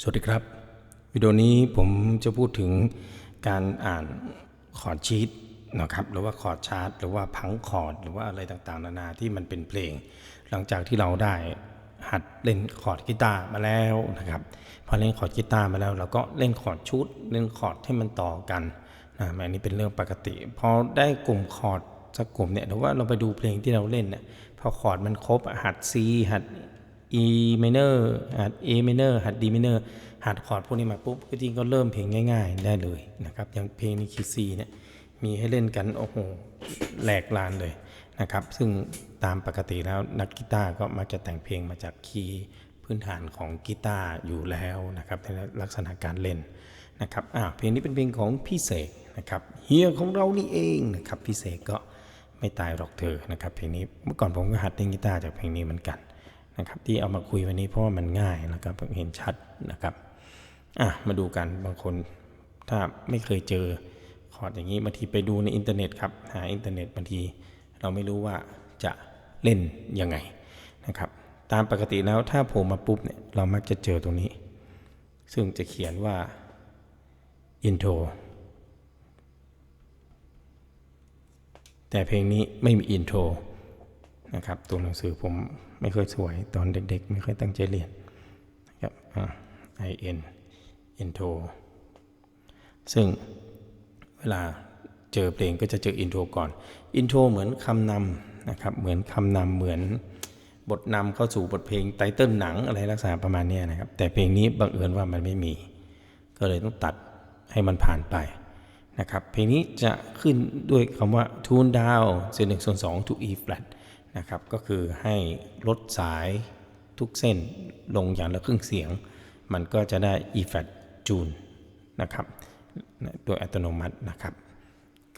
สวัสดีครับ วิดีโอนี้ผมจะพูดถึงการอ่านคอร์ดชีตนะครับหรือว่าคอร์ดชาร์ตหรือว่าพังคอร์ดหรือว่าอะไรต่างๆ นานาที่มันเป็นเพลง หลังจากที่เราได้หัดเล่นคอร์ดกีตาร์มาแล้วนะครับพอเล่นคอร์ดกีตาร์มาแล้วเราก็เล่นคอร์ดชุดเล่นคอร์ดให้มันต่อกันนะอันนี้เป็นเรื่องปกติพอได้กลุ่มคอร์ดสักกลุ่มเนี่ยหรือว่าเราไปดูเพลงที่เราเล่นเนี่ยพอคอร์ดมันครบหัด C หัด E minor หัด A minor หัด D minor หัดคอร์ดพวกนี้มาปุ๊บก็จริงก็เริ่มเพลงง่ายๆ ได้เลยนะครับอย่างเพลงนี้คีย์ C เนี่ยมีให้เล่นกันโอ้โหแหลกลานเลยนะครับ ซึ่งตามปกติแล้วนักกีตาร์ก็มักจะแต่งเพลงมาจากคีย์พื้นฐานของกีตาร์อยู่แล้วนะครับในลักษณะการเล่นนะครับอ่าเพลงนี้เป็นเพลงของพี่เสกนะครับเฮียของเรานี่เองนะครับพี่เสกก็ไม่ตายหรอกเธอนะครับเพลงนี้เมื่อก่อนผมก็หัดเล่นกีตาร์จากเพลงนี้เหมือนกัน นะครับที่เอามาคุยวันนี้เพราะว่ามันง่ายแล้วก็เห็นชัดนะครับอะมาดูกันบางคนถ้าไม่เคยเจอคอร์ดอย่างนี้บางทีไปดูในอินเทอร์เน็ตครับหาอินเทอร์เน็ตบางทีเราไม่รู้ว่าจะเล่นยังไงนะครับตามปกติแล้วถ้าโผล่มาปุ๊บเนี่ยเรามักจะเจอตรงนี้ ซึ่งจะเขียนว่า intro แต่เพลงนี้ไม่มี intro นะครับตัวหนังสือผมไม่เคยสวยตอนเด็กๆ ไม่เคยตั้งใจเรียนนะครับอ่า i n intro ซึ่งเวลาเจอเพลงก็จะเจอ intro ก่อน intro เหมือนคำนำนะครับเหมือนคำนำเหมือนบทนำเข้าสู่บทเพลงไตเติ้ลหนังอะไรลักษณะประมาณนี้นะครับ แต่เพลงนี้บังเอิญว่ามันไม่มี ก็เลยต้องตัดให้มันผ่านไปนะครับเพลงนี้จะขึ้นด้วยคำว่า tune down ส่วนหนึ่งส่วนสอง to E flat นะครับ ก็คือให้ลดสายทุกเส้นลงอย่างละครึ่งเสียง มันก็จะได้ E flat tune นะครับโดยอัตโนมัตินะครับ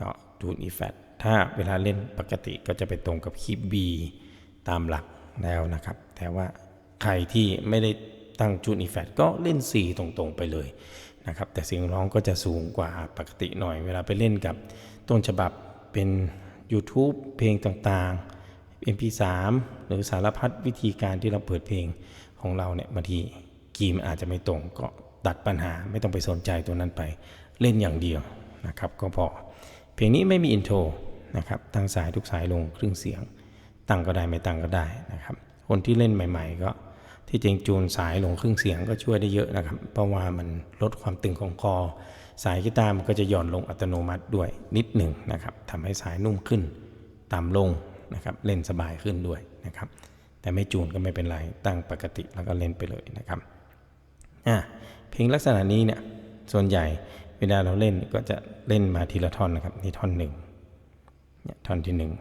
ก็ tune E flat ถ้าเวลาเล่นปกติก็จะไปตรงกับคีย์ B ตามหลักแล้วนะครับ แต่ว่าใครที่ไม่ได้ตั้งจูนอีแฟตก็เล่น4ตรงๆไปเลยนะครับ แต่เสียงร้องก็จะสูงกว่าปกติหน่อย เวลาไปเล่นกับต้นฉบับเป็น YouTube เพลงต่างๆ MP3 หรือสารพัดวิธีการที่เราเปิดเพลงของเราเนี่ยบางทีกีย์มนอาจจะไม่ตรง ก็ตัดปัญหาไม่ต้องไปสนใจตัวนั้นไปเล่นอย่างเดียวนะครับก็พอเพลงนี้ไม่มีอินโทรนะครับตั้งสายทุกสายลงครึ่งเสียง ตั้งก็ได้ไม่ตั้งก็ได้นะครับ คนที่เล่นใหม่ ๆ ก็ที่จริงจูนสายลงครึ่งเสียงก็ช่วยได้เยอะนะครับ เพราะว่ามันลดความตึงของคอ สายกีตาร์มันก็จะหย่อนลงอัตโนมัติด้วยนิดหนึ่งนะครับทำให้สายนุ่มขึ้น ต่ำลง นะครับเล่นสบายขึ้นด้วยนะครับ แต่ไม่จูนก็ไม่เป็นไรตั้งปกติแล้วก็เล่นไปเลยนะครับอะเพลงลักษณะนี้เนี่ยส่วนใหญ่เวลาเราเล่นก็จะเล่นมาทีละท่อนนะครับนี่ท่อนหนึ่งเนี่ยท่อนที่หนึ่ง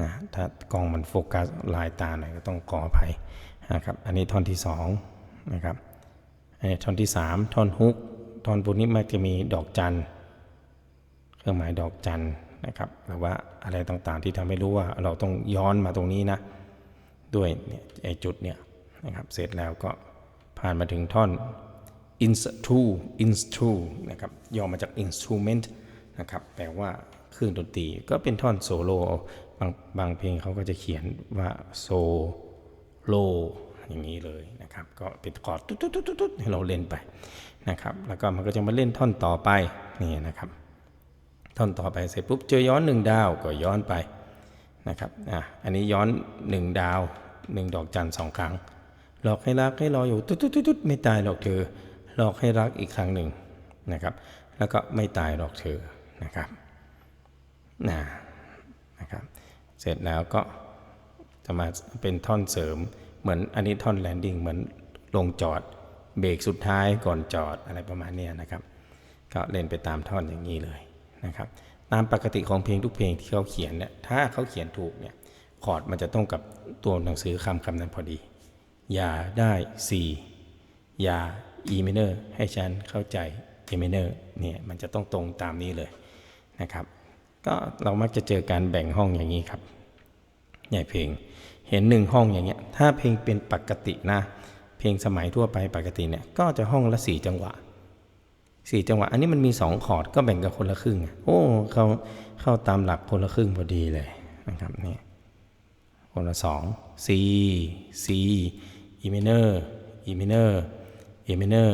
นะถ้ากล้องมันโฟกัสลายตาหน่อยก็ต้องขออภัยนะครับอันนี้ท่อนที่2นะครับอันนี้ท่อนที่3ท่อนฮุกท่อนบนนี้มักจะมีดอกจันเครื่องหมายดอกจัน นะครับหรือว่าอะไรต่างๆ ที่ทำให้รู้ว่าเราต้องย้อนมาตรงนี้นะ ด้วยเนี่ยไอจุดเนี่ยนะครับเสร็จแล้วก็ผ่านมาถึงท่อน instru instru นะครับย่อมาจาก instrument นะครับแปลว่าเครื่องดนตรีก็เป็นท่อนโซโล่บางบางเพลงเขาก็จะเขียนว่าโซโลอย่างนี้เลยนะครับก็เป็นคอร์ดตุ๊ดตุ๊ดตุ๊ดตุ๊ดให้เราเล่นไปนะครับแล้วก็มันก็จะมาเล่นท่อนต่อไปนี่นะครับ ท่อนต่อไปเสร็จปุ๊บเจอย้อนหนึ่งดาวก็ย้อนไปนะครับอะอันนี้ย้อนหนึ่งดาวหนึ่งดอกจันสองครั้ง หลอกให้รักให้รออยู่ตุ๊ดตุ๊ดตุ๊ดไม่ตายหรอกเธอหลอกให้รักอีกครั้งหนึ่งนะครับแล้วก็ไม่ตายหรอกเธอนะครับนะนะครับเสร็จแล้วก็จะมาเป็นท่อนเสริมเหมือนอันนี้ท่อนแลนดิ้งเหมือนลงจอดเบรกสุดท้ายก่อนจอดอะไรประมาณนี้นะครับ ก็เล่นไปตามท่อนอย่างนี้เลย นะครับตามปกติของเพลงทุกเพลงที่เขาเขียนเนี่ยถ้าเขาเขียนถูกเนี่ยคอร์ดมันจะต้องกับตัวหนังสือคำคำนั้นพอดี อย่าได้ C อย่า E minor ให้ฉันเข้าใจ A minor เนี่ยมันจะต้องตรงตามนี้เลยนะครับก็เรามักจะเจอการแบ่งห้องอย่างนี้ครับใหญ่เพลงเห็นหนึ่งห้องอย่างเงี้ยถ้าเพลงเป็นปกตินะเพลงสมัยทั่วไปปกติเนี่ยก็จะห้องละสี่จังหวะ สี่จังหวะ อันนี้มันมีสองคอร์ดก็แบ่งกันคนละครึ่ง โอ้เขาเข้าตามหลักคนละครึ่งพอดีเลยนะครับนี่คนละสอง C C E minor E minor A minor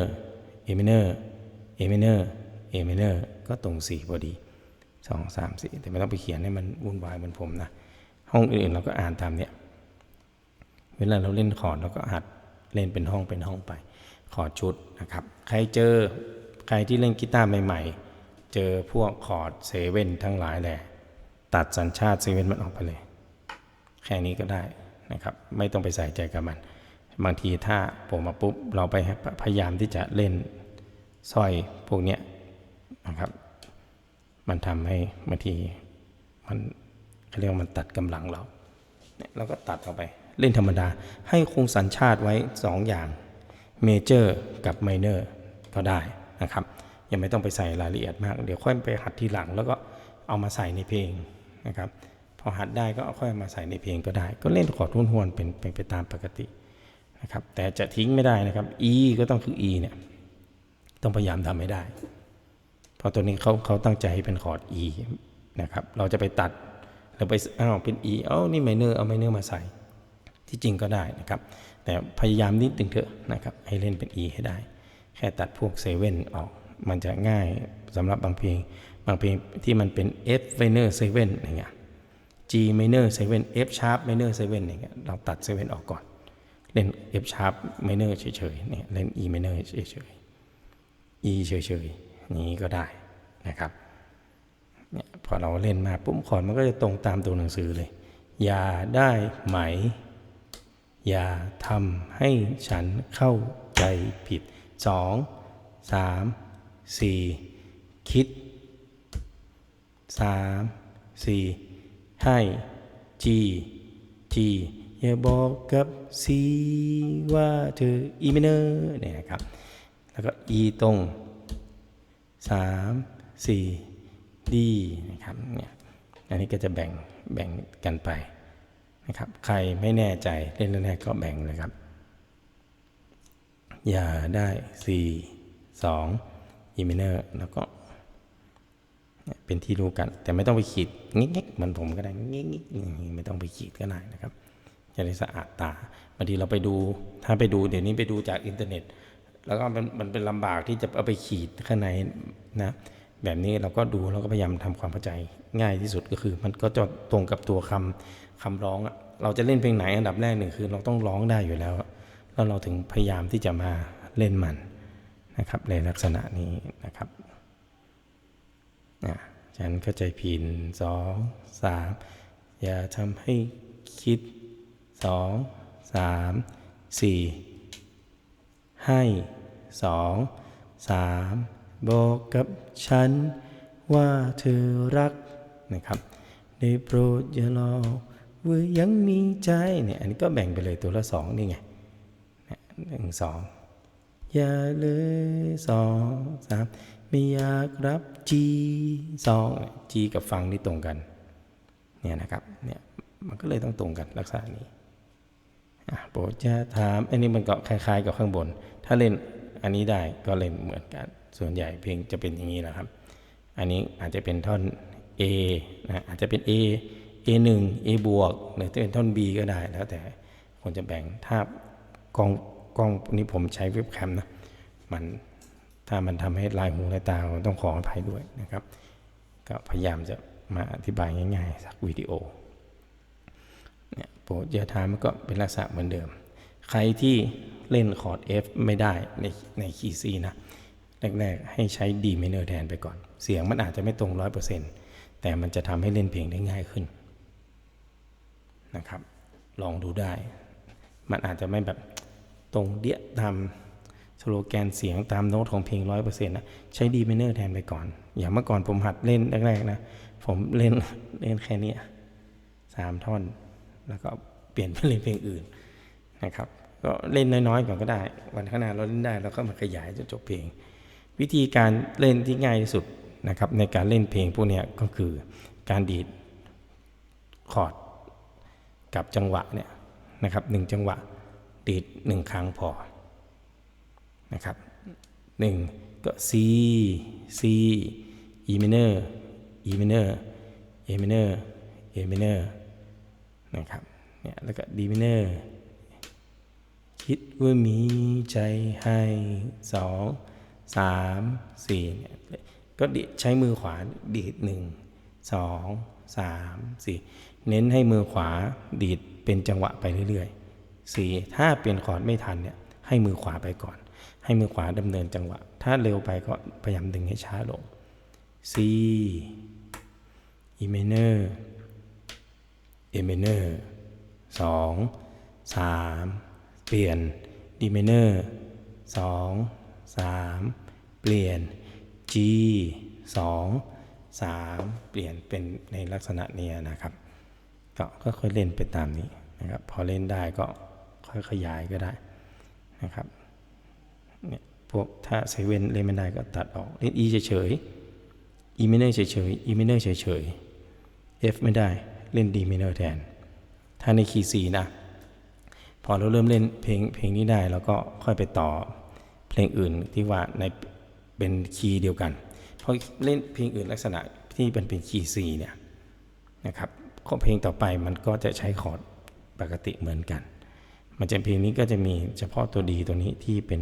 A minor A minor A minor ก็ตรง4พอดี2 3 4แต่ไม่ต้องไปเขียนให้มันวุ่นวายเหมือนผมนะ ห้องอื่นเราก็อ่านตามเนี้ยเวลาเราเล่นคอร์ดเราก็หัดเล่นเป็นห้องเป็นห้องไปคอร์ดชุดนะครับ ใครเจอ ใครที่เล่นกีตาร์ใหม่ๆ เจอพวกคอร์ดเซเว่นทั้งหลายแหละตัดสัญชาติเซเว่นมันออกไปเลย แค่นี้ก็ได้นะครับ ไม่ต้องไปใส่ใจกับมัน บางทีถ้าผมมาปุ๊บ เราไปพยายามที่จะเล่นสร้อยพวกเนี้ยนะครับ มันทำให้บางทีมันเขาเรียกว่ามันตัดกำลังเราเนี่ยเราก็ตัดออกไป เล่นธรรมดา ให้คงสัญชาติไว้ 2อย่างเมเจอร์กับไมเนอร์ก็ได้ นะครับยังไม่ต้องไปใส่รายละเอียดมาก เดี๋ยวค่อยไปหัดทีหลัง แล้วก็เอามาใส่ในเพลงนะครับพอหัดได้ก็ค่อยมาใส่ในเพลงก็ได้ ก็เล่นขอดทุนหวนเป็นเป็นไปตามปกตินะครับแต่จะทิ้งไม่ได้นะครับ E ก็ต้องคือ E เนี่ยต้องพยายามทำให้ได้ เพราะตัวนี้เขาเขาตั้งใจให้เป็นคอร์ด E นะครับเราจะไปตัดเราไปอ้าวเป็น E เอ้านี่ไมเนอร์เอาไมเนอร์มาใส่ที่จริงก็ได้นะครับ แต่พยายามนิดนึงเถอะนะครับให้เล่นเป็น E ให้ได้ แค่ตัดพวกเซเว่นออก มันจะง่ายสำหรับบางเพลง บางเพลงที่มันเป็น F minor 7อย่างเงี้ย G minor 7 F sharp minor 7อย่างเงี้ยเราตัด 7 ออกก่อน เล่น F sharp minor เฉยๆเนี่ยเล่น E minor เฉยๆ E เฉยๆนี้ก็ได้นะครับเนี่ยพอเราเล่นมาปุ๊บคอร์ดมันก็จะตรงตามตัวหนังสือเลย อย่าได้ไหม อย่าทำให้ฉันเข้าใจผิด สองสามสี่คิดสามสี่ให้จีจีอย่าบอกกับซีว่าเธออีเมเนอร์เนี่ยนะครับ แล้วก็อีตรงสามสี่ดีนะครับเนี่ยอันนี้ก็จะแบ่งแบ่งกันไปนะครับ ใครไม่แน่ใจเล่นแรกก็แบ่งเลยครับ อย่าได้สี่สองอีเมเนอร์แล้วก็เป็นที่รู้กัน แต่ไม่ต้องไปขีดงิกๆเหมือนผมก็ได้งิกๆอย่างนี้ไม่ต้องไปขีดก็ได้นะครับจะได้สะอาดตาบางทีเราไปดูถ้าไปดูเดี๋ยวนี้ไปดูจากอินเทอร์เน็ต แล้วก็มันมันเป็นลำบากที่จะเอาไปขีดข้างในนะแบบนี้เราก็ดูเราก็พยายามทำความเข้าใจง่ายที่สุดก็คือ มันก็จะตรงกับตัวคำคำร้องอะเราจะเล่นเพลงไหนอันดับแรกหนึ่งคือ เราต้องร้องได้อยู่แล้ว แล้วเราถึงพยายามที่จะมาเล่นมันนะครับในลักษณะนี้นะครับอะฉันเข้าใจผิดสองสามอย่าทำให้คิดสองสามสี่ให้สองสามบอกกับฉัน ว่าเธอรักนะครับได้โปรดอย่ารอว่ายังมีใจเนี่ยอันนี้ก็แบ่งไปเลยตัวละสองนี่ไง หนึ่งสองอย่าเลยสองสามไม่อยากรับ G สอง G กับฟังนี่ตรงกันเนี่ยนะครับเนี่ยมันก็เลยต้องตรงกันลักษณะนี้อะโปรดจะถาม อันนี้มันก็คล้าย ๆ กับข้างบน ถ้าเล่นอันนี้ได้ก็เล่นเหมือนกัน ส่วนใหญ่เพลงจะเป็นอย่างนี้แหละครับ อันนี้อาจจะเป็นท่อน A นะอาจจะเป็น A A 1 A บวกหรือจะเป็นท่อน B ก็ได้แล้วแต่คนจะแบ่งถ้ากอง กล้องนี้ผมใช้เว็บแคมนะมันถ้ามันทำให้ลายหูลายตาต้องขออภัยด้วยนะครับ ก็พยายามจะมาอธิบายง่ายๆสักวิดีโอเนี่ยโปรดอย่าถามมันก็เป็นลักษณะเหมือนเดิม ใครที่เล่นคอร์ด F ไม่ได้ในในคีย์ C นะแรกๆให้ใช้ D minor แทนไปก่อน เสียงมันอาจจะไม่ตรง 100%แต่มันจะทำให้เล่นเพลงได้ง่ายขึ้นนะครับ ลองดูได้ มันอาจจะไม่แบบ ตรงเดียตามสโลแกนเสียงตามโน้ตของเพลง100%นต์ะใช้ D minor แทนไปก่อน อย่างเมื่อก่อนผมหัดเล่นแรกๆนะ ผมเล่นเล่นแค่นี้สามท่อน แล้วก็เปลี่ยนไปเล่นเพลงอื่นนะครับ ก็เล่นน้อยๆก่อนก็ได้ วันข้างหน้าเราเล่นได้เราก็มาขยายจนจบเพลง วิธีการเล่นที่ง่ายที่สุดนะครับในการเล่นเพลงพวกนี้ก็คือการดีดคอร์ดกับจังหวะเนี่ยนะครับหนึ่งจังหวะ ดีดหนึ่งครั้งพอนะครับหนึ่งก็ C C E minor E minor A minor A minor นะครับเนี่ยแล้วก็ D minor คิดว่ามีใจให้สองสามสี่เนี่ยก็ดีดใช้มือขวาดีดหนึ่งสองสามสี่เน้นให้มือขวาดีดเป็นจังหวะไปเรื่อยๆ สี่ถ้าเปลี่ยนคอร์ดไม่ทันเนี่ยให้มือขวาไปก่อน ให้มือขวาดำเนินจังหวะ ถ้าเร็วไปก็พยายามดึงให้ช้าลง C E minor A minor สองสามเปลี่ยน D minor สองสามเปลี่ยน G สองสามเปลี่ยนเป็นในลักษณะนี้นะครับ ก็ค่อยเล่นไปตามนี้นะครับ พอเล่นได้ก็ ค่อยขยายก็ได้นะครับเนี่ยพวกถ้าเซเว่นเล่นไม่ได้ก็ตัดออกเล่น E เฉยๆ E minor เฉยๆ E minor เฉยๆ F ไม่ได้เล่น D minor แทน ถ้าในคีย์ C นะ พอเราเริ่มเล่นเพลงเพลงนี้ได้เราก็ค่อยไปต่อเพลงอื่นที่ว่าในเป็นคีย์เดียวกันพอเล่นเพลงอื่นลักษณะที่เป็นเป็นคีย์ C เนี่ยนะครับเพลงต่อไปมันก็จะใช้คอร์ดปกติเหมือนกัน มันจะเพลงนี้ก็จะมีเฉพาะตัวดีตัวนี้ที่เป็น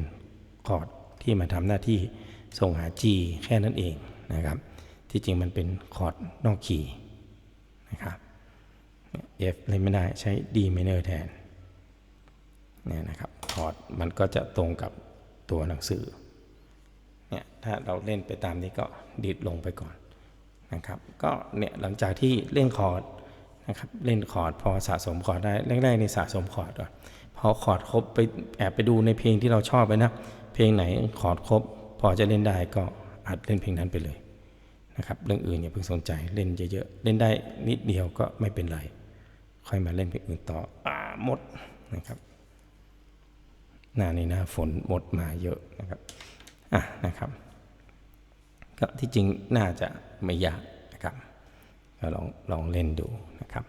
คอร์ดที่มาทำหน้าที่ส่งหา G แค่นั้นเองนะครับ ที่จริงมันเป็นคอร์ดนอกคีย์นะครับ F เล่นไม่ได้ใช้ D minor แทนเนี่ยนะครับคอร์ดมันก็จะตรงกับตัวหนังสือเนี่ยถ้าเราเล่นไปตามนี้ก็ดีดลงไปก่อนนะครับ ก็เนี่ยหลังจากที่เล่นคอร์ด นะครับเล่นคอร์ดพอสะสมคอร์ดได้แรกๆในสะสมคอร์ดก่อนพอคอร์ดครบไปแอบไปดูในเพลงที่เราชอบไปนะเพลงไหนคอร์ดครบ พอจะเล่นได้ก็อัดเล่นเพลงนั้นไปเลยนะครับเรื่องอื่นอย่าเพิ่งสนใจเล่นเยอะๆเล่นได้นิดเดียวก็ไม่เป็นไรค่อยมาเล่นเพลงอื่นต่ออ่าหมดนะครับหน้านี้หน้าฝนหมดมาเยอะนะครับอะนะครับก็ที่จริงน่าจะไม่ยาก ก็ลองลองเล่นดูนะครับ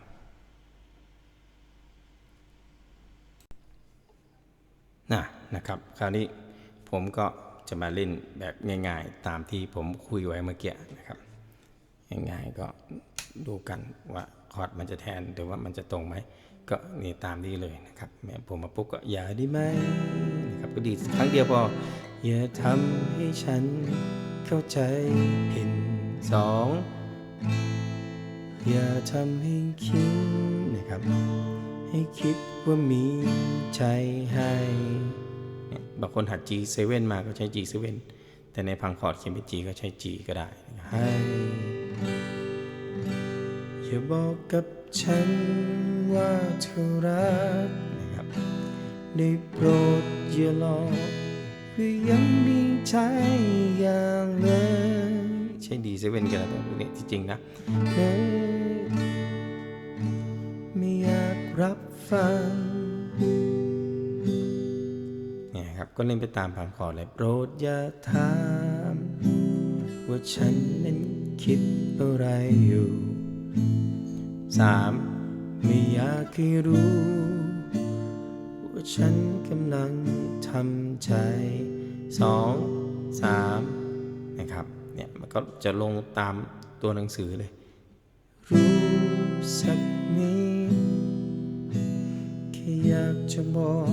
นะนะครับคราวนี้ผมก็จะมาเล่นแบบง่ายๆ ตามที่ผมคุยไว้เมื่อกี้นะครับ ง่ายๆก็ดูกันว่าคอร์ดมันจะแทนหรือว่ามันจะตรงไหม ก็นี่ตามนี้เลยนะครับแม่ผมมาปุ๊บก็อย่าได้ไหมนะครับก็ดีครั้งเดียวพอ อย่าทำให้ฉันเข้าใจผิดสอง อย่าทำให้คิดนะครับ ให้คิดว่ามีใจให้บางคนหัด G7 มาก็ใช้ G7 แต่ในพังคอร์ดเขียนเป็น G ก็ใช้ G ก็ได้ให้อย่าบอกกับฉันว่าเธอรักนะครับได้โปรดอย่าหลอกคือยังมีใจอย่างเลยใช่ดีเซเว่นกันแล้วแต่เนี่ยที่จริงนะ รับฟังเนี่ยครับก็เล่นไปตามพังคอร์ดเลยโปรดอย่าถามว่าฉันนั้นคิดอะไรอยู่สามไม่อยากให้รู้ ว่าฉันกำลังทำใจสองสามนะครับ เนี่ย มันก็จะลงตามตัวหนังสือเลย รู้สัก จะบอก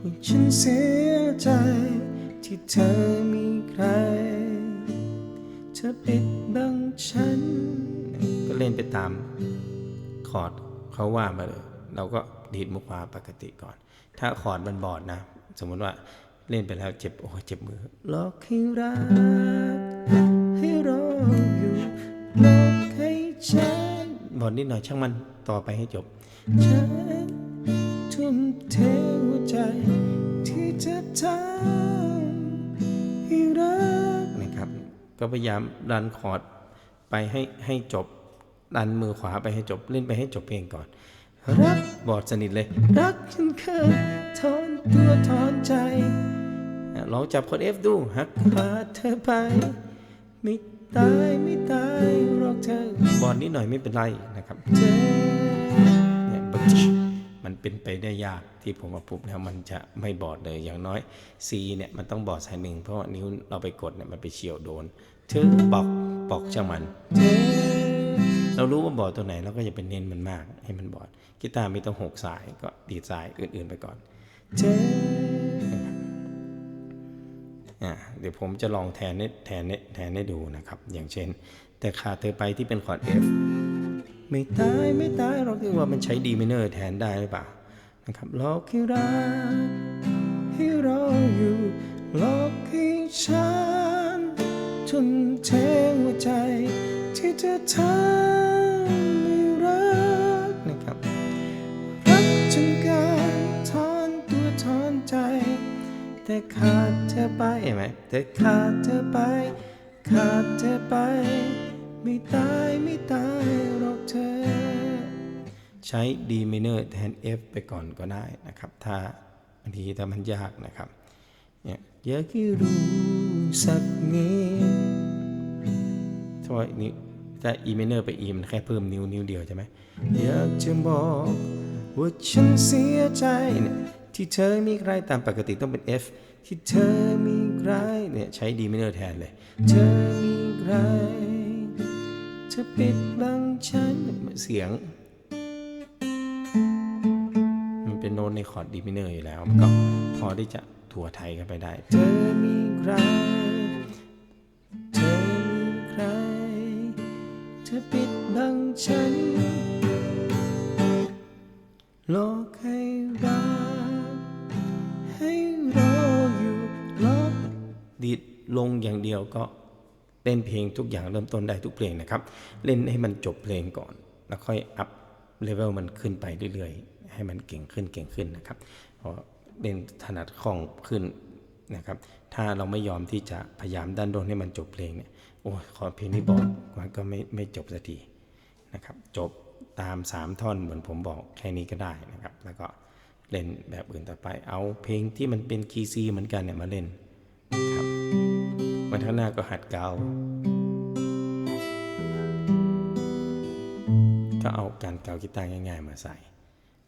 ว่าฉันเสียใจ ที่เธอมีใคร เธอปิดบังฉัน ก็เล่นไปตามคอร์ดเขาว่ามาเลย เราก็ดีดมุกขวาปกติก่อน ถ้าคอร์ดมันบอดนะ สมมติว่าเล่นไปแล้วเจ็บโอ้ยเจ็บมือหลอกให้รักให้รออยู่หลอกให้ฉันบอดนิดหน่อยช่างมันต่อไปให้จบฉันทุ่ มเทหัวใจ ที่จะทำให้รักนะครับ ก็พยายามดันคอร์ดไปให้ให้จบ ดันมือขวาไปให้จบเล่นไปให้จบเพลงก่อน รักบอดสนิทเลย รักฉันเคยถอนตัวถอนใจอะลองจับคอร์ด F ดูหักพาเธอไปไม่ตายไม่ตายหรอกเธอบอดนิดหน่อยไม่เป็นไรนะครับเธอเนี่ยบางที มันเป็นไปได้ยากที่ผมมาปุ๊บแล้วมันจะไม่บอดเลยอย่างน้อย C เนี่ยมันต้องบอดสายหนึ่งเพราะว่านิ้วเราไปกดเนี่ยมันไปเฉียวโดนเธอบอกบอกช่างมันเรารู้ว่าบอดตัวไหนเราก็อย่าไปเน้นมันมากให้มันบอดกีตาร์มีต้องหกสายก็ดีดสายอื่น ๆไปก่อนเธออะเดี๋ยวผมจะลองแทนแทนแทนให้ดูนะครับ อย่างเช่น แต่ขาเธอไปที่เป็นคอร์ด F ไม่ตายไม่ตายเราคิดว่ามันใช้ดีมิเนอร์แทนได้หรือเปล่านะครับหลอกให้รักให้รออยู่หลอกให้ฉันทุ่มเทหัวใจ ที่เธอทำไม่รักนะครับรักจนเกินถอนตัวถอนใจ แต่ขาดเธอไปเห็นไหมแต่ขาดเธอไป ขาดเธอไป ไม่ตายไม่ตายหรอกเธอ ใช้ D minor แทน F ไปก่อนก็ได้นะครับ ถ้าบางทีถ้ามันยากนะครับเนี่ยอยากให้รู้สักนิดเพราะว่านี่ถ้า E minor ไป E มันแค่เพิ่มนิ้วนิ้วเดียวใช่ไหมอยากจะบอกว่าฉันเสียใจเนี่ยที่เธอมีใครตามปกติต้องเป็น F ที่เธอมีใครเนี่ยใช้ D minor แทนเลย เธอมีใคร อปิดบังฉันเสียง มันเป็นโน้ตในคอร์ดดีมิเนอร์อยู่แล้ว มันก็พอที่จะถัวไทยกันไปได้ เธอมีใคร เธอมีใคร เธอปิดบังฉันหลอกให้รักให้รออยู่ลอกดีดลงอย่างเดียวก็ เล่นเพลงทุกอย่างเริ่มต้นได้ทุกเพลงนะครับ เล่นให้มันจบเพลงก่อน แล้วค่อยอัพเลเวลมันขึ้นไปเรื่อยๆ ให้มันเก่งขึ้นเก่งขึ้นนะครับพอเล่นถนัดคล่องขึ้นนะครับ ถ้าเราไม่ยอมที่จะพยายามดันโดนให้มันจบเพลงเนี่ยโอ้ขอเพลงนี้บอกมันก็ไม่ไม่จบสักทีนะครับ จบตาม 3 ท่อนเหมือนผมบอกแค่นี้ก็ได้นะครับ แล้วก็เล่นแบบอื่นต่อไป เอาเพลงที่มันเป็นคีย์ซีเหมือนกันเนี่ยมาเล่นนะครับ วันข้างหน้าก็หัดเกาก็เอาการเกากีตาร์ง่าย ๆ มาใส่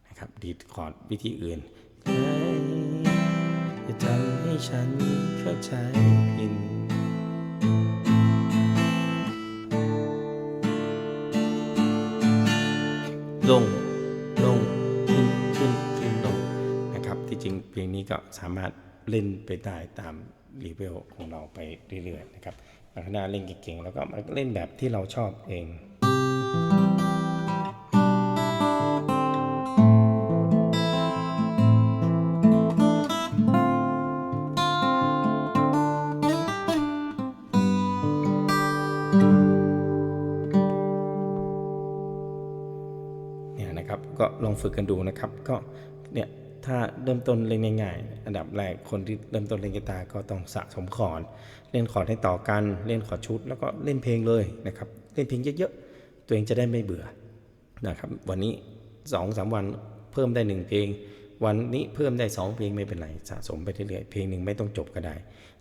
นะครับ ดีดคอร์ดวิธีอื่นจะทำให้ฉันเข้าใจผิดลงลงขึ้นขึ้นขึ้นลงนะครับ ที่จริงเพลงนี้ก็สามารถเล่นไปได้ตาม รีเวลของเราไปเรื่อยๆนะครับบางคณะเล่นเก่งๆ แล้วก็มาเล่นแบบที่เราชอบเองเนี่ยนะครับก็ลองฝึกกันดูนะครับก็เนี่ย ถ้าเริ่มต้นเล่นง่ายๆ อันดับแรกคนที่เริ่มต้นเล่นกีตาร์ก็ต้องสะสมคอร์ดเล่นคอร์ดให้ต่อกันเล่นคอร์ดชุด แล้วก็เล่นเพลงเลยนะครับเล่นเพลงเยอะๆตัวเองจะได้ไม่เบื่อนะครับวันนี้2อสามวันเพิ่มได้หนึ่งเพลง วันนี้เพิ่มได้สองเพลงไม่เป็นไรสะสมไปเรื่อยๆเพลงหนึ่งไม่ต้องจบก็ได้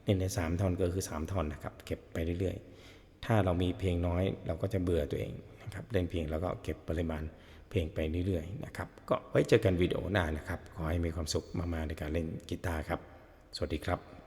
เล่นในสามท่อนก็คือสามท่อนนะครับเก็บไปเรื่อยๆ ถ้าเรามีเพลงน้อยเราก็จะเบื่อตัวเองนะครับเล่นเพลงแล้วก็เก็บปริมาณ เพลงไปเรื่อยๆนะครับ ก็ไว้เจอกันวิดีโอหน้านะครับ ขอให้มีความสุขมากๆในการเล่นกีตาร์ครับ สวัสดีครับ